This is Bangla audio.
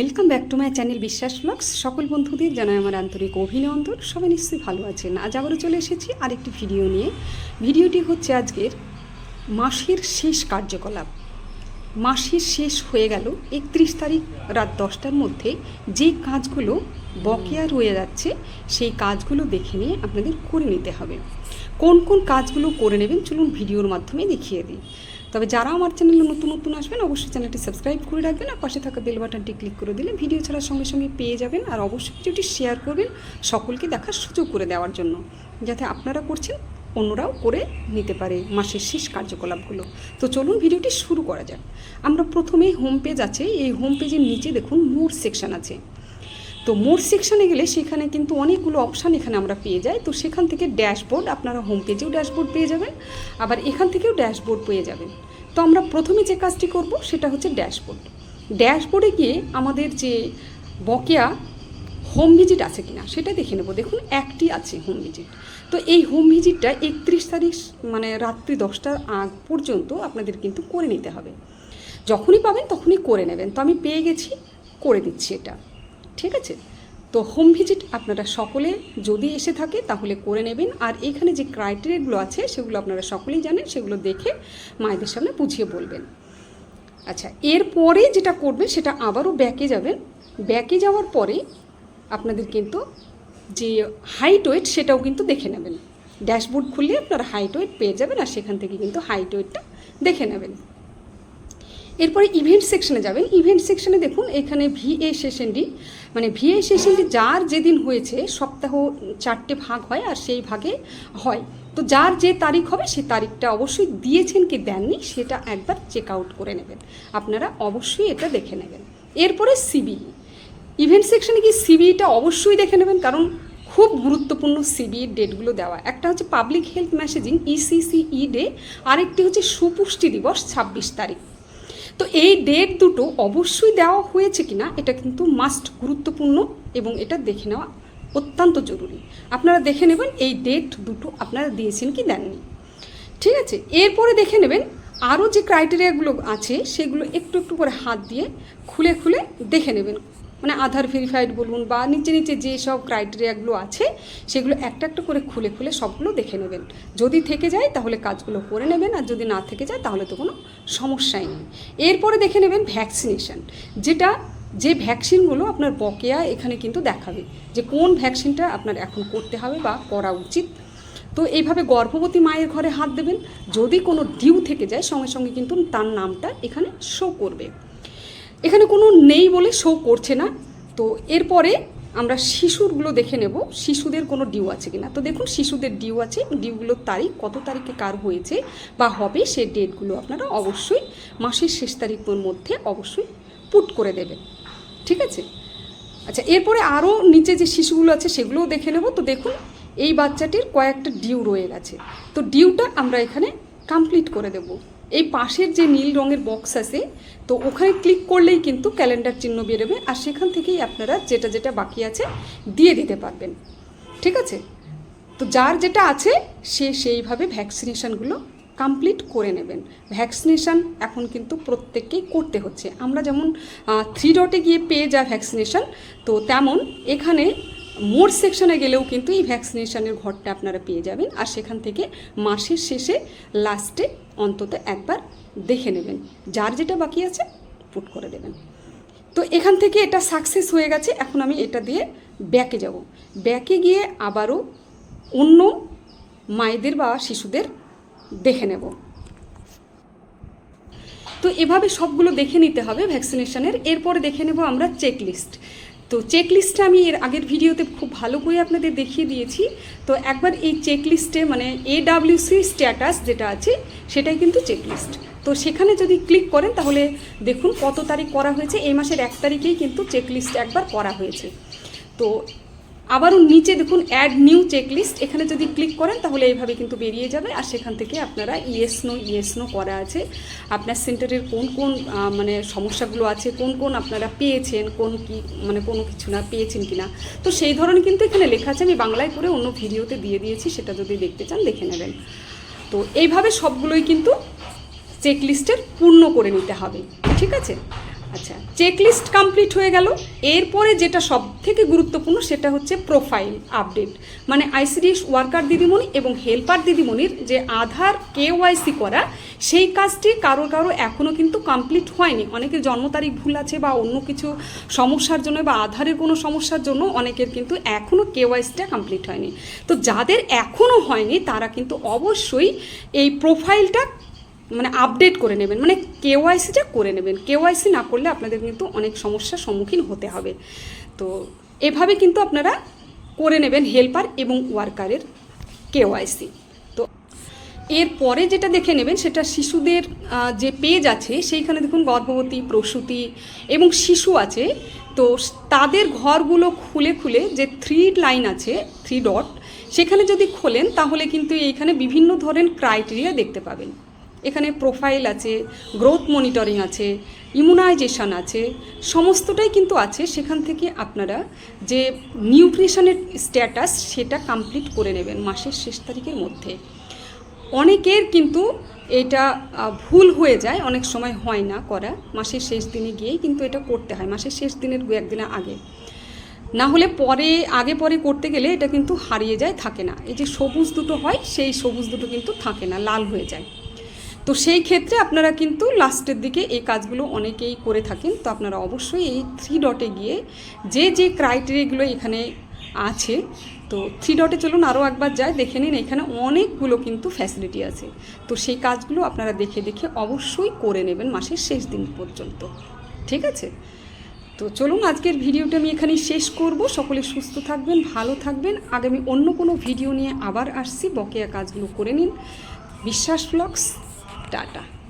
Welcome back to my channel Biswas blogs. সকল বন্ধুদের জানাই আমার আন্তরিক অভিনন্দন। সবাই নিশ্চয়ই ভালো আছেন। আজ আবারও চলে এসেছি আরেকটি ভিডিও নিয়ে। ভিডিওটি হচ্ছে আজকের মাসের শেষ কার্যকলাপ। মাসের শেষ হয়ে গেল একত্রিশ তারিখ রাত দশটার মধ্যে। যে কাজগুলো বকেয়া রয়ে যাচ্ছে, সেই কাজগুলো দেখে নিয়ে আপনাদের করে নিতে হবে। কোন কোন কাজগুলো করে নেবেন, চলুন ভিডিওর মাধ্যমে দেখিয়ে দিই। তবে যারা আমার চ্যানেলে নতুন নতুন আসবেন, অবশ্যই চ্যানেলটি সাবস্ক্রাইব করে রাখবেন আর পাশে থাকা বেল বাটনটি ক্লিক করে দিলে ভিডিও ছাড়ার সঙ্গে সঙ্গে পেয়ে যাবেন আর অবশ্যই ভিডিওটি শেয়ার করবেন সকলকে দেখার সুযোগ করে দেওয়ার জন্য, যাতে আপনারা করছেন, অন্যরাও করে নিতে পারে মাসের শেষ কার্যকলাপগুলো। তো চলুন ভিডিওটি শুরু করা যাক। আমরা প্রথমে হোম পেজ আছে, এই হোম পেজের নিচে দেখুন মোর সেকশন আছে। তো মোর সেকশনে গেলে সেখানে কিন্তু অনেকগুলো অপশান এখানে আমরা পেয়ে যাই। তো সেখান থেকে ড্যাশবোর্ড আপনারা হোম পেজেও ড্যাশবোর্ড পেয়ে যাবেন, আবার এখান থেকেও ড্যাশবোর্ড পেয়ে যাবেন। তো আমরা প্রথমে যে কাজটি করব সেটা হচ্ছে ড্যাশবোর্ড। ড্যাশবোর্ডে গিয়ে আমাদের যে বকেয়া হোম ভিজিট আছে কিনা সেটা দেখে নেব। দেখুন, একটি আছে হোম ভিজিট। তো এই হোম ভিজিটটা একত্রিশ তারিখ মানে রাত্রি দশটার আগ পর্যন্ত আপনাদের কিন্তু করে নিতে হবে। যখনই পাবেন তখনই করে নেবেন। তো আমি পেয়ে গেছি, করে দিচ্ছি এটা। ঠিক আছে? তো হোম ভিজিট আপনারা সকলে যদি এসে থাকে তাহলে করে নেবেন। আর এখানে যে ক্রাইটেরিয়াগুলো আছে সেগুলো আপনারা সকলেই জানেন, সেগুলো দেখে মায়েদের সামনে বুঝিয়ে বলবেন। আচ্ছা এরপরে যেটা করবে সেটা আবারও ব্যাকে যাবেন। ব্যাকে যাওয়ার পরে আপনাদের কিন্তু যে হাইট ওয়েট সেটাও কিন্তু দেখে নেবেন। ড্যাশবোর্ড খুললে আপনারা হাইট ওয়েট পেয়ে যাবেন আর সেখান থেকে কিন্তু হাইট ওয়েটটা দেখে নেবেন। এরপরে ইভেন্ট সেকশনে যাবেন। ইভেন্ট সেকশনে দেখুন, এখানে ভিএ সেশনডি মানে ভিএ সেশনডি যার যেদিন হয়েছে, সপ্তাহ চারটে ভাগ হয় আর সেই ভাগে হয়। তো যার যে তারিখ হবে সেই তারিখটা অবশ্যই দিয়েছেন কি দেননি, সেটা একবার চেক আউট করে নেবেন। আপনারা অবশ্যই এটা দেখে নেবেন। এরপরে সিবিই ইভেন্ট সেকশনে কি সিবিইটা অবশ্যই দেখে নেবেন, কারণ খুব গুরুত্বপূর্ণ সিবিইর ডেটগুলো দেওয়া। একটা হচ্ছে public health messaging ECCE day আরেকটি হচ্ছে সুপুষ্টি দিবস, ছাব্বিশ তারিখ। তো এই ডেট দুটো অবশ্যই দেওয়া হয়েছে কিনা এটা কিন্তু মাস্ট গুরুত্বপূর্ণ এবং এটা দেখে নেওয়া অত্যন্ত জরুরি। আপনারা দেখে নেবেন এই ডেট দুটো আপনারা দিয়েছেন কি দেননি। ঠিক আছে, এরপরে দেখে নেবেন আরও যে ক্রাইটেরিয়াগুলো আছে সেগুলো একটু একটু করে হাত দিয়ে খুলে খুলে দেখে নেবেন। মানে আধার ভেরিফাইড বলুন বা নিচে নিচে যে সব ক্রাইটেরিয়াগুলো আছে, সেগুলো একটা একটা করে খুলে খুলে সবগুলো দেখে নেবেন। যদি থেকে যায় তাহলে কাজগুলো করে নেবেন, আর যদি না থেকে যায় তাহলে তো কোনো সমস্যাই নেই। এরপরে দেখে নেবেন ভ্যাকসিনেশন যেটা যে ভ্যাকসিনগুলো আপনার বকেয়া এখানে কিন্তু দেখাবে যে কোন ভ্যাকসিনটা আপনার এখন করতে হবে বা করা উচিত। তো এইভাবে গর্ভবতী মায়ের ঘরে হাত দেবেন, যদি কোনো ডিউ থেকে যায় সঙ্গে সঙ্গে কিন্তু তার নামটা এখানে শো করবে। এখানে কোনো নেই বলে শো করছে না। তো এরপরে আমরা শিশুরগুলো দেখে নেব, শিশুদের কোনো ডিউ আছে কিনা। তো দেখুন, শিশুদের ডিউ আছে। ডিউগুলোর তারিখ, কত তারিখে কার হয়েছে বা হবে সে ডেটগুলো আপনারা অবশ্যই মাসের শেষ তারিখের মধ্যে অবশ্যই পুট করে দেবেন। ঠিক আছে? আচ্ছা এরপরে আরও নিচে যে শিশুগুলো আছে সেগুলোও দেখে নেব। তো দেখুন, এই বাচ্চাটির কয়েকটা ডিউ রয়ে গেছে। তো ডিউটা আমরা এখানে কমপ্লিট করে দেব। এই পাশের যে নীল রঙের বক্স আছে, তো ওখানে ক্লিক করলেই কিন্তু ক্যালেন্ডার চিহ্ন বেরোবে আর সেখান থেকেই আপনারা যেটা যেটা বাকি আছে দিয়ে দিতে পারবেন। ঠিক আছে? তো যার যেটা আছে, সে সেইভাবে ভ্যাকসিনেশানগুলো কমপ্লিট করে নেবেন। ভ্যাকসিনেশান এখন কিন্তু প্রত্যেককেই করতে হচ্ছে। আমরা যেমন থ্রি ডটে গিয়ে পেয়ে যা ভ্যাকসিনেশান তো তেমন এখানে মোর সেকশনে গেলেও কিন্তু এই ভ্যাকসিনেশনের ঘরটা আপনারা পেয়ে যাবেন। আর সেখান থেকে মাসের শেষে লাস্টে অন্তত একবার দেখে নেবেন। যার যেটা বাকি আছে পুট করে দেবেন। তো এখান থেকে এটা সাকসেস হয়ে গেছে। এখন আমি এটা দিয়ে ব্যাকে যাব। ব্যাকে গিয়ে আবারও অন্য মায়েদের বা শিশুদের দেখে নেব। তো এভাবে সবগুলো দেখে নিতে হবে ভ্যাকসিনেশনের এরপরে দেখে নেব আমরা চেক লিস্ট তো চেকলিস্টটা আমি এর আগের ভিডিওতে খুব ভালো করে আপনাদের দেখিয়ে দিয়েছি। তো একবার এই চেকলিস্টে মানে এডাব্লিউসি স্ট্যাটাস যেটা আছে, সেটাই কিন্তু চেকলিস্ট তো সেখানে যদি ক্লিক করেন, তাহলে দেখুন কত তারিখ করা হয়েছে। এই মাসের এক তারিখেই কিন্তু চেকলিস্ট একবার করা হয়েছে। তো আবারও নিচে দেখুন অ্যাড নিউ চেকলিস্ট এখানে যদি ক্লিক করেন, তাহলে এইভাবে কিন্তু বেরিয়ে যাবে। আর সেখান থেকে আপনারা ইয়েস নো ইয়েস নো করা আছে। আপনার সেন্টারের কোন কোন মানে সমস্যাগুলো আছে, কোন কোন আপনারা পেয়েছেন, কোন কি মানে কোনো কিছু না পেয়েছেন কি না তো সেই ধরনের কিন্তু এখানে লেখা আছে। আমি বাংলায় করে অন্য ভিডিওতে দিয়ে দিয়েছি, সেটা যদি দেখতে চান, দেখে নেবেন। তো এইভাবে সবগুলোই কিন্তু চেকলিস্টের পূর্ণ করে নিতে হবে। ঠিক আছে? আচ্ছা চেকলিস্ট কমপ্লিট হয়ে গেল। এরপরে যেটা সব থেকে গুরুত্বপূর্ণ সেটা হচ্ছে প্রোফাইল আপডেট মানে আইসিডিএস ওয়ার্কার দিদিমণি এবং হেল্পার দিদিমণির যে আধার কেওয়াইসি করা, সেই কাজটি কারও কারও এখনও কিন্তু কমপ্লিট হয়নি। অনেকের জন্ম তারিখ ভুল আছে বা অন্য কিছু সমস্যার জন্য বা আধারের কোনো সমস্যার জন্য অনেকের কিন্তু এখনও কেওয়াইসিটা কমপ্লিট হয়নি। তো যাদের এখনও হয়নি, তারা কিন্তু অবশ্যই এই প্রোফাইলটা মানে আপডেট করে নেবেন মানে কেওয়াইসিটা করে নেবেন। কেওয়াইসি না করলে আপনাদের কিন্তু অনেক সমস্যার সম্মুখীন হতে হবে। তো এভাবে কিন্তু আপনারা করে নেবেন হেল্পার এবং ওয়ার্কারের কেওয়াইসি তো এরপরে যেটা দেখে নেবেন, সেটা শিশুদের যে পেজ আছে, সেইখানে দেখুন গর্ভবতী, প্রসূতি এবং শিশু আছে। তো তাদের ঘরগুলো খুলে খুলে যে থ্রি লাইন আছে থ্রি ডট সেখানে যদি খোলেন, তাহলে কিন্তু এইখানে বিভিন্ন ধরনের ক্রাইটেরিয়া দেখতে পাবেন। এখানে প্রোফাইল আছে গ্রোথ মনিটরিং আছে ইমিউনাইজেশন আছে, সমস্তটাই কিন্তু আছে সেখান থেকে আপনারা যে নিউট্রিশনের স্ট্যাটাস সেটা কমপ্লিট করে নেবেন মাসের শেষ তারিখের মধ্যে। অনেকের কিন্তু এটা ভুল হয়ে যায়, অনেক সময় হয় না করা। মাসের শেষ দিনে গিয়েই কিন্তু এটা করতে হয়, মাসের শেষ দিনের দু একদিনের আগে। না হলে পরে, আগে পরে করতে গেলে এটা কিন্তু হারিয়ে যায়, থাকে না। এই যে সবুজ দুটো হয়, সেই সবুজ দুটো কিন্তু থাকে না, লাল হয়ে যায়। তো সেই ক্ষেত্রে আপনারা কিন্তু লাস্টের দিকে এই কাজগুলো অনেকেই করে থাকেন। তো আপনারা অবশ্যই এই থ্রি ডটে গিয়ে যে যে ক্রাইটেরিয়াগুলো এখানে আছে, তো থ্রি ডটে চলুন আরও একবার যায় দেখে নিন এখানে অনেকগুলো কিন্তু ফ্যাসিলিটি আছে। তো সেই কাজগুলো আপনারা দেখে দেখে অবশ্যই করে নেবেন মাসের শেষ দিন পর্যন্ত। ঠিক আছে? তো চলুন আজকের ভিডিওটা আমি এখানেই শেষ করব। সকলে সুস্থ থাকবেন, ভালো থাকবেন। আগামী অন্য কোনো ভিডিও নিয়ে আবার আসছি। বকেয়া কাজগুলো করে নিন। বিশ্বাস ব্লগস। টাটা